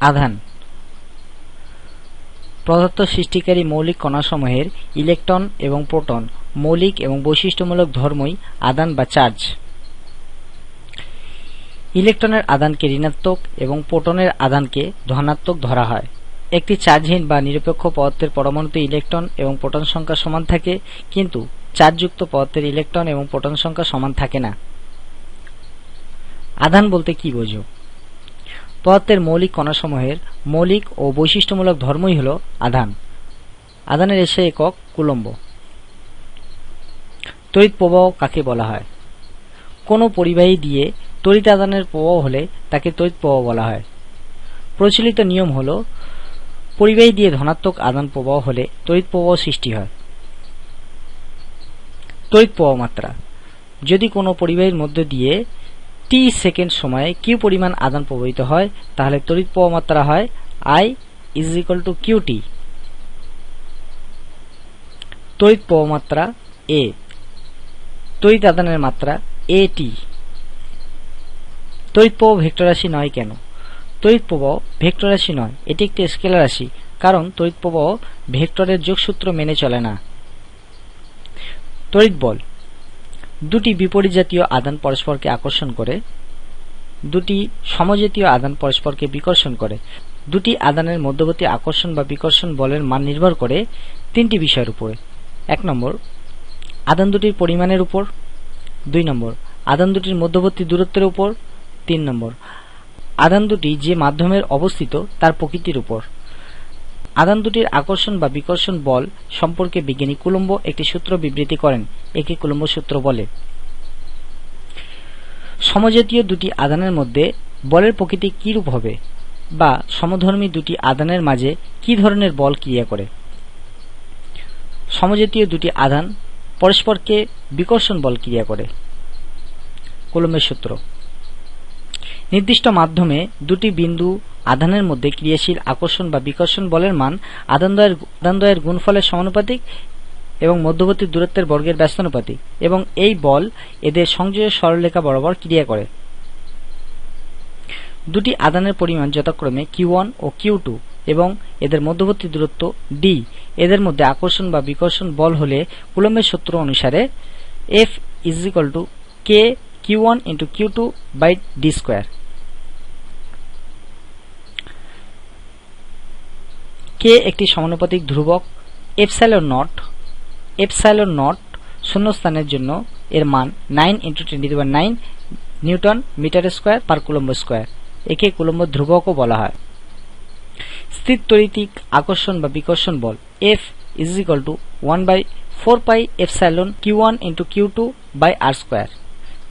আধান। পদার্থ সৃষ্টিকারী মৌলিক কণাসমূহের ইলেকট্রন এবং প্রোটন, মৌলিক এবং বৈশিষ্ট্যমূলক ধর্মই আদান বা চার্জ। ইলেকট্রনের আদানকে ঋণাত্মক এবং প্রোটনের আদানকে ধনাত্মক ধরা হয়। একটি চার্জহীন বা নিরপেক্ষ পদার্থের পরমাণুতে ইলেকট্রন এবং প্রোটন সংখ্যা সমান থাকে, কিন্তু চার্জযুক্ত পদার্থের ইলেকট্রন এবং প্রোটন সংখ্যা সমান থাকে না। আধান বলতে কি বোঝো? পদার্থের মৌলিক কণাসমূহের মৌলিক ও বৈশিষ্ট্যমূলক ধর্মই হল আধান। আধানের এসে একক কুলম্ব। তড়িৎ প্রবাহ কাকে বলা হয়? কোনো পরিবাহী দিয়ে তড়িৎ আদানের প্রবাহ হলে তাকে তড়িৎ প্রবাহ বলা হয়। প্রচলিত নিয়ম হল, পরিবাহী দিয়ে ধনাত্মক আদান প্রবাহ হলে তড়িৎ প্রবাহ সৃষ্টি হয়। তড়িৎ প্রবাহ মাত্রা। যদি কোনো পরিবাহীর মধ্য দিয়ে টি সেকেন্ড সময়ে কিউ পরিমাণ আদান প্রবাহিত হয়, তাহলে তড়িৎ প্রবাহ মাত্রা হয় I is equal to Q T তড়িৎ প্রবাহ মাত্রা এ তড়িৎ আদানের মাত্রা এ টি তড়িৎ প্রবাহ ভেক্টর রাশি নয় কেন? তড়িৎ প্রবাহ ভেক্টর রাশি নয়, এটি একটি স্কেলার রাশি, কারণ তড়িৎ প্রবাহ ভেক্টরের যোগসূত্র মেনে চলে না। তড়িৎ বল দুটি বিপরীত জাতীয় আদান পরস্পরকে আকর্ষণ করে, দুটি সমজাতীয় আদান পরস্পরকে বিকর্ষণ করে, দুটি আদানের মধ্যবর্তী আকর্ষণ বা বিকর্ষণ বলের মান নির্ভর করে তিনটি বিষয়ের উপরে। এক নম্বর, আদান দুটির পরিমাণের উপর। দুই নম্বর, আদান দুটির মধ্যবর্তী দূরত্বের উপর। তিন নম্বর, আদান দুটি যে মাধ্যমের অবস্থিত তার প্রকৃতির উপর। আদান দুটির আকর্ষণ বা বিকর্ষণ বল সম্পর্কে বিজ্ঞানী কুলম্ব একটি সূত্র বিবৃতি করেন। একে কুলম্ব সূত্র বলে। সমজাতীয় দুটি আদানের মধ্যে বলের প্রকৃতি কি রূপ হবে বা সমধর্মী দুটি আদানের মাঝে কি ধরনের বল ক্রিয়া করে? সমজাতীয় দুটি আদান পরস্পরকে বিকর্ষণ বল ক্রিয়া করে। কুলম্বের সূত্র। নির্দিষ্ট মাধ্যমে দুটি বিন্দু আধানের মধ্যে ক্রিয়াশীল আকর্ষণ বা বিকর্ষণ বলের মান আদানদ্বয়ের গুণফলের সমানুপাতিক এবং মধ্যবর্তী দূরত্বের বর্গের ব্যস্তানুপাতিক এবং এই বল এদের সংযোগের সরলরেখা বরাবর ক্রিয়া করে। দুটি আদানের পরিমাণ যথাক্রমে কিউ ও কিউ টু এবং এদের মধ্যবর্তী দূরত্ব ডি। এদের মধ্যে আকর্ষণ বা বিকর্ষণ বল হলে কুলম্বের সূত্র অনুসারে F is to K Q one into Q two by D square K একটি সমানুপাতিক ধ্রুবক এপসাইলন নট এপসাইলন নট শূন্যস্থানের জন্য এর মান nine into ten to nine newton metre square per coulomb square একে কুলম্ব ধ্রুবকও বলা হয়। স্থির তরিতিক আকর্ষণ বা বিকর্ষণ বল F is equal to one by four pi epsilon Q one into Q two by R square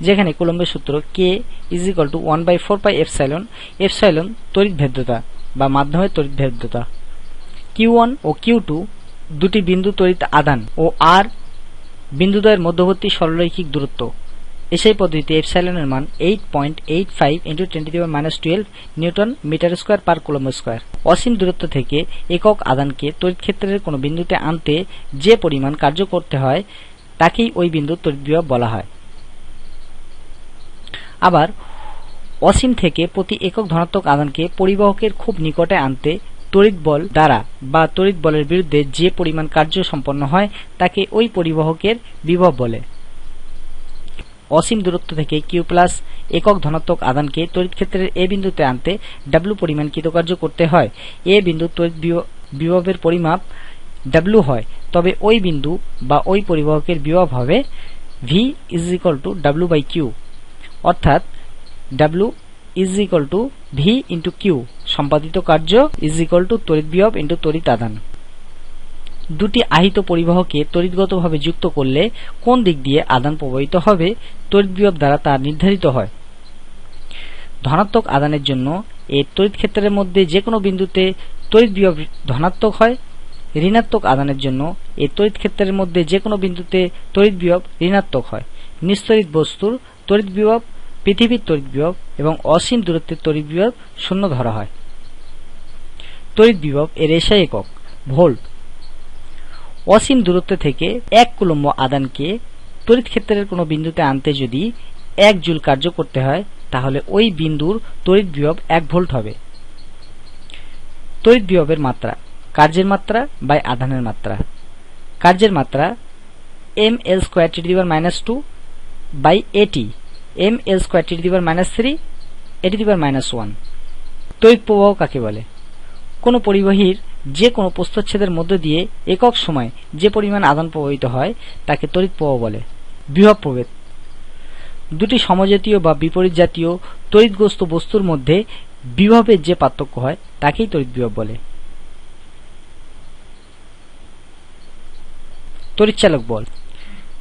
যেখানে কুলম্বের সূত্র K is equal to one by four pi epsilon epsilon তড়িৎ ভেদ্যতা বা মাধ্যমের তড়িৎ ভেদ্যতা কিউ ওয়ান ও কিউ টু দুটি বিন্দু তড়িৎ আদান ও আর বিন্দুদ্বয়ের মধ্যবর্তী সরলরৈখিক দূরত্ব। এসআই পদ্ধতিতে এপসাইলনের মান eight point eight five into ten to minus twelve newton metre square per coulomb square অসীম দূরত্ব থেকে একক আদানকে তড়িৎ ক্ষেত্রের কোনো বিন্দুতে আনতে যে পরিমাণ কার্য করতে হয়, তাকেই ওই বিন্দু তড়িৎ বিভব বলা হয়। আবার অসীম থেকে প্রতি একক ধনাত্মক আদানকে পরিবাহকের খুব নিকটে আনতে তড়িৎ বল দ্বারা বা তড়িৎ বলের বিরুদ্ধে যে পরিমাণ কার্য সম্পন্ন হয় তাকে ওই পরিবাহকের বিভব বলে। অসীম দূরত্ব থেকে কিউ প্লাস একক ধনাত্মক আদানকে তড়িৎ ক্ষেত্রের এ বিন্দুতে আনতে ডাব্লু পরিমাণ কৃতকার্য করতে হয়। এ বিন্দু তড়িৎ বিভবের পরিমাপ ডাব্লু হয়, তবে ওই বিন্দু বা ওই পরিবাহকের বিভব হবে V is equal to W by Q অর্থাৎ W is equal to V into Q সম্পাদিত কার্য ইজ ইকাল টু তড়িৎ বিভব ইন্টু তড়িৎ আদান দুটি আহিত পরিবাহকে তড়িৎগতভাবে যুক্ত করলে কোন দিক দিয়ে আদান প্রবাহিত হবে, তড়িৎ বিভব দ্বারা তা নির্ধারিত হয়। ধনাত্মক আদানের জন্য এই তড়িৎ ক্ষেত্রের মধ্যে যে কোনো বিন্দুতে তড়িৎ বিভব ধনাত্মক হয়, ঋণাত্মক আদানের জন্য এই তড়িৎ ক্ষেত্রের মধ্যে যে কোনো বিন্দুতে তড়িৎ বিভব ঋণাত্মক হয়। নিস্তরিত বস্তুর তড়িৎ বিভব পৃথিবীর তড়িৎ বিভব এবং অসীম দূরত্বের তড়িৎ বিভব শূন্য ধরা হয়। তড়িৎ বিভব এর এসআই একক, ভোল্ট। অসীম দূরত্ব থেকে এক কুলম্ব আদানকে তড়িৎ ক্ষেত্রের কোনো বিন্দুতে আনতে যদি এক জুল কার্য করতে হয়, তাহলে ওই বিন্দুর তড়িৎ বিভব এক ভোল্ট হবে। তড়িৎ বিভবের মাত্রা, কার্যের মাত্রা বাই আধানের মাত্রা। কার্যের মাত্রা M L square T the power minus two by এটি M L square T the power minus three এটি দিবার মাইনাস ওয়ান তড়িৎ প্রবাহ কাকে বলে? কোনো পরিবাহীর যে কোনো প্রস্থচ্ছেদের মধ্য দিয়ে একক সময় যে পরিমাণ আদান প্রবাহিত হয়, তাকে তড়িৎ প্রবাহ বলে। বিভব প্রভেদ। দুটি সমজাতীয় বা বিপরীত জাতীয় তড়িৎগ্রস্ত বস্তুর মধ্যে বিভবের যে পার্থক্য হয়, তাকেই তড়িৎ বিভব বলে। তড়িৎচালক বল।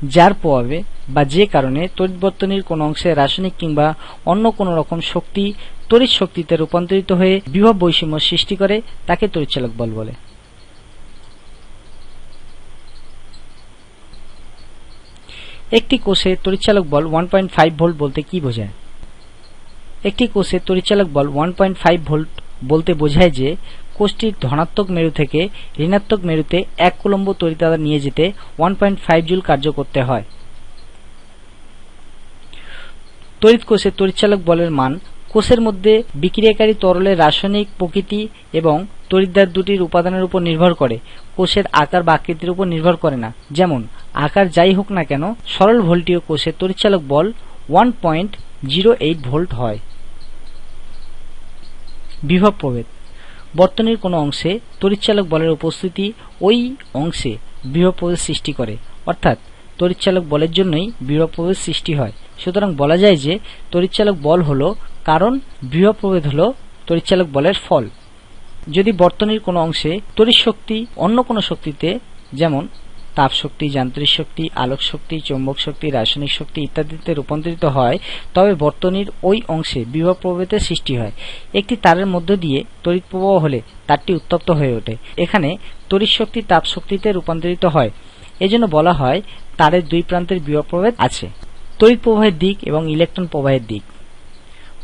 যার প্রভাবে বা যে কারণে তড়িৎ বর্তনীর কোনো অংশে রাসায়নিক কিংবা অন্য কোনো রকম শক্তি তড়িৎ শক্তিতে রূপান্তরিত হয়ে বিভব বৈষম্য সৃষ্টি করে, তাকে তড়িৎচালক বল বলে। একটি কোষে তড়িৎচালক বল ওয়ান পয়েন্ট ফাইভ ভোল্ট বলতে কি বোঝায়? একটি কোষে তড়িৎচালক বল ওয়ান পয়েন্ট ফাইভ ভোল্ট বলতে বোঝায় যে, কোষটির ধনাত্মক মেরু থেকে ঋণাত্মক মেরুতে এক কুলম্ব তড়িৎ নিয়ে যেতে ওয়ান পয়েন্ট ফাইভ জুল কার্য করতে হয়। তড়িৎ কোষে তড়িৎচালক বলের মান, কোষের মধ্যে বিক্রিয়াকারী তরলের রাসায়নিক, প্রকৃতি এবং তড়িৎদ্বার দুটির উপাদানের উপর নির্ভর করে। কোষের আকার বা আকৃতির উপর নির্ভর করে না। যেমন, আকার যাই হোক না কেন, সরল ভোল্টীয় কোষের তড়িৎচালক বল one point zero eight volt হয়। বিভব প্রভেদ। বর্তনীর কোনো অংশে তড়িৎচালক বলের উপস্থিতি ওই অংশে বিভব প্রভেদ সৃষ্টি করে। অর্থাৎ তড়িৎচালক বলের জন্যই বিভব প্রভেদ সৃষ্টি হয়। সুতরাং বলা যায় যে তড়িৎচালক বল হল কারণ বিভব প্রভেদ হল তড়িৎচালক বলের ফল। যদি বর্তনীর কোনো অংশে তড়িৎ শক্তি অন্য কোনো শক্তিতে, যেমন তাপ শক্তি, যান্ত্রিক শক্তি, আলোক শক্তি, চৌম্বক শক্তি, রাসায়নিক শক্তি ইত্যাদিতে রূপান্তরিত হয়, তবে বর্তনীর ওই অংশে বিভব প্রভেদের সৃষ্টি হয়। একটি তারের মধ্য দিয়ে তড়িৎ প্রবাহ হলে তারটি উত্তপ্ত হয়ে ওঠে। এখানে তড়িৎ শক্তি তাপ শক্তিতে রূপান্তরিত হয়। এজন্য বলা হয় তারের দুই প্রান্তের বিভব প্রভেদ আছে। তড়িৎ প্রবাহের দিক এবং ইলেকট্রন প্রবাহের দিক।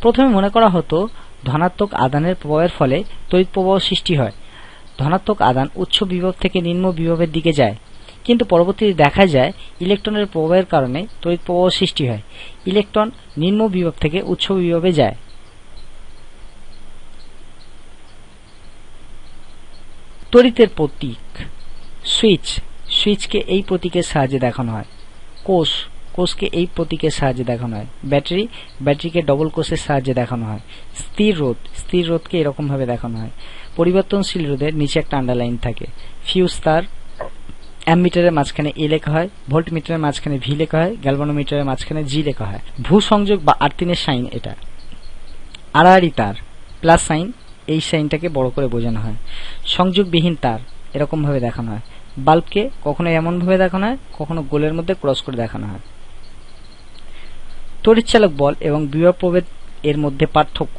প্রথমে মনে করা হতো ধনাত্মক আদানের প্রবাহের ফলে তড়িৎ প্রবাহ সৃষ্টি হয়। ধনাত্মক আদান উচ্চ বিভব থেকে নিম্ন বিভবের দিকে যায়। কিন্তু পরবর্তীতে দেখা যায় ইলেকট্রনের প্রবাহের কারণে তড়িৎ প্রবাহ সৃষ্টি হয়। ইলেকট্রন নিম্ন বিভব থেকে উচ্চ বিভবে যায়। তড়িতের প্রতীক। সুইচ। সুইচকে এই প্রতীকের সাহায্যে দেখানো হয়। কোষ। কোষকে এই প্রতীকের সাহায্যে দেখানো হয়। ব্যাটারি, ব্যাটারিকে ডবল কোষের সাহায্যে দেখানো হয়। স্থির রোধ, স্থির রোধকে এরকম ভাবে দেখানো হয়। পরিবর্তনশীল রোধের নিচে একটা আন্ডারলাইন থাকে। ফিউজ তার অ্যামমিটারের মাঝখানে এ লেখা হয় ভোল্ট মিটারের মাঝখানে ভি লেখা হয় গ্যালভানোমিটারের মাঝখানে জি লেখা হয়। ভূ সংযোগ বা আর্তিনের সাইন এটা। আড়াআড়ি তার প্লাস সাইন এই সাইনটাকে বড় করে বোঝানো হয়। সংযোগবিহীন তার এরকম ভাবে দেখানো হয়। বাল্বকে কখনো এমন ভাবে দেখানো হয়, কখনো গোলের মধ্যে ক্রস করে দেখানো হয়। তড়িৎচালক বল এবং বিভব প্রভেদ এর মধ্যে পার্থক্য।